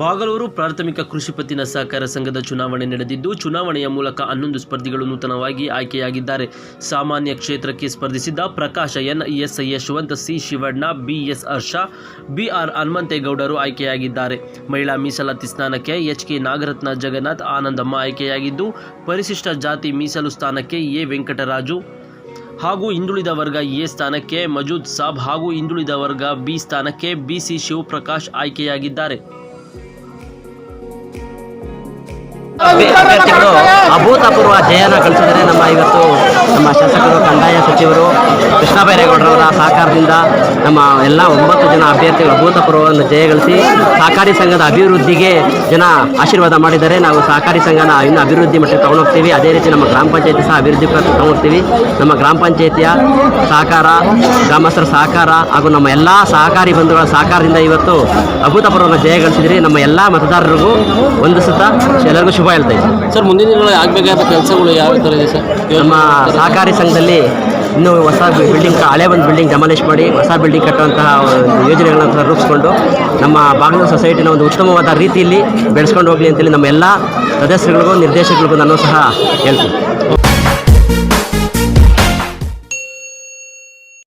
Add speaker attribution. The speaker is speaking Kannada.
Speaker 1: ಬಾಗಲೂರು ಪ್ರಾಥಮಿಕ ಕೃಷಿ ಪತ್ತಿನ ಸಹಕಾರ ಸಂಘದ ಚುನಾವಣೆ ನಡೆದಿದ್ದು, ಚುನಾವಣೆಯ ಮೂಲಕ ಹನ್ನೊಂದು ಸ್ಪರ್ಧಿಗಳು ನೂತನವಾಗಿ ಆಯ್ಕೆಯಾಗಿದ್ದಾರೆ. ಸಾಮಾನ್ಯ ಕ್ಷೇತ್ರಕ್ಕೆ ಸ್ಪರ್ಧಿಸಿದ್ದ Prakash N S Yashwant, C Shivanna, BS Harsha, BR ಹನುಮಂತೇಗೌಡರು ಆಯ್ಕೆಯಾಗಿದ್ದಾರೆ. ಮಹಿಳಾ ಮೀಸಲಾತಿ ಸ್ಥಾನಕ್ಕೆ ಎಚ್ ಕೆ ನಾಗರತ್ನ ಜಗನ್ನಾಥ್ ಆನಂದಮ್ಮ ಆಯ್ಕೆಯಾಗಿದ್ದು, ಪರಿಶಿಷ್ಟ ಜಾತಿ ಮೀಸಲು ಸ್ಥಾನಕ್ಕೆ ಎ ವೆಂಕಟರಾಜು ಹಾಗೂ ಹಿಂದುಳಿದ ವರ್ಗ ಎ ಸ್ಥಾನಕ್ಕೆ ಮಜೂದ್ ಸಾಬ್ ಹಾಗೂ ಹಿಂದುಳಿದ ವರ್ಗ ಬಿ ಸ್ಥಾನಕ್ಕೆ ಬಿಸಿ ಶಿವಪ್ರಕಾಶ್ ಆಯ್ಕೆಯಾಗಿದ್ದಾರೆ.
Speaker 2: ಅಭೂತಪೂರ್ವ ಜಯನ ಕಳಿಸಿದರೆ ನಮ್ಮ ಇವತ್ತು ನಮ್ಮ ಶಾಸಕರು ಸಚಿವರು ಕೃಷ್ಣ ಬೈರೇಗೌಡರವರ ಸಹಕಾರದಿಂದ ನಮ್ಮ ಎಲ್ಲ ಒಂಬತ್ತು ಜನ ಅಭ್ಯರ್ಥಿಗಳು ಅಭೂತಪೂರ್ವವನ್ನು ಜಯಗಳಿಸಿ ಸಹಕಾರಿ ಸಂಘದ ಅಭಿವೃದ್ಧಿಗೆ ಜನ ಆಶೀರ್ವಾದ ಮಾಡಿದ್ದಾರೆ. ನಾವು ಸಹಕಾರಿ ಸಂಘನ ಇನ್ನು ಅಭಿವೃದ್ಧಿ ಮಟ್ಟಕ್ಕೆ ತಗೊಂಡೋಗ್ತೀವಿ. ಅದೇ ರೀತಿ ನಮ್ಮ ಗ್ರಾಮ ಪಂಚಾಯತಿ ಸಹ ಅಭಿವೃದ್ಧಿ ತಗೊಂಡೋಗ್ತೀವಿ. ನಮ್ಮ ಗ್ರಾಮ ಪಂಚಾಯತಿಯ ಸಹಕಾರ ಗ್ರಾಮಸ್ಥರ ಸಹಕಾರ ಹಾಗೂ ನಮ್ಮ ಎಲ್ಲ ಸಹಕಾರಿ ಬಂಧುಗಳ ಸಹಕಾರದಿಂದ ಇವತ್ತು ಅಭೂತಪೂರ್ವವನ್ನು ಜಯಗಳಿಸಿದ್ರಿ. ನಮ್ಮ ಎಲ್ಲ ಮತದಾರರಿಗೂ ಒಂದು ಸುತ್ತ ಎಲ್ಲರಿಗೂ ಶುಭ ಹೇಳ್ತಾ ಇದ್ದೀನಿ.
Speaker 1: ಸರ್ ಮುಂದಿನ ದಿನಗಳಲ್ಲಿ ಆಗಬೇಕಾದ ಕೆಲಸಗಳು ಯಾವ ಥರ ಇದೆ ಸರ್?
Speaker 2: ನಮ್ಮ ಸಹಕಾರಿ ಸಂಘದಲ್ಲಿ ಇನ್ನೂ ಹೊಸ ಬಿಲ್ಡಿಂಗ್ ಹಳೆ ಒಂದು ಬಿಲ್ಡಿಂಗ್ ಡೆಮಾಲಿಷ್ ಮಾಡಿ, ಹೊಸ ಬಿಲ್ಡಿಂಗ್ ಕಟ್ಟುವಂತಹ ಯೋಜನೆಗಳನ್ನು ರೂಪಿಸ್ಕೊಂಡು ನಮ್ಮ ಬಾಗಿಲು ಸೊಸೈಟಿನ ಒಂದು ಉತ್ತಮವಾದ ರೀತಿಯಲ್ಲಿ ಬೆಳೆಸ್ಕೊಂಡು ಹೋಗಲಿ ಅಂತೇಳಿ ನಮ್ಮ ಎಲ್ಲ ಸದಸ್ಯರಿಗೂ ನಿರ್ದೇಶಕರಿಗೂ ನಾನು ಸಹ ಹೇಳ್ತೀನಿ.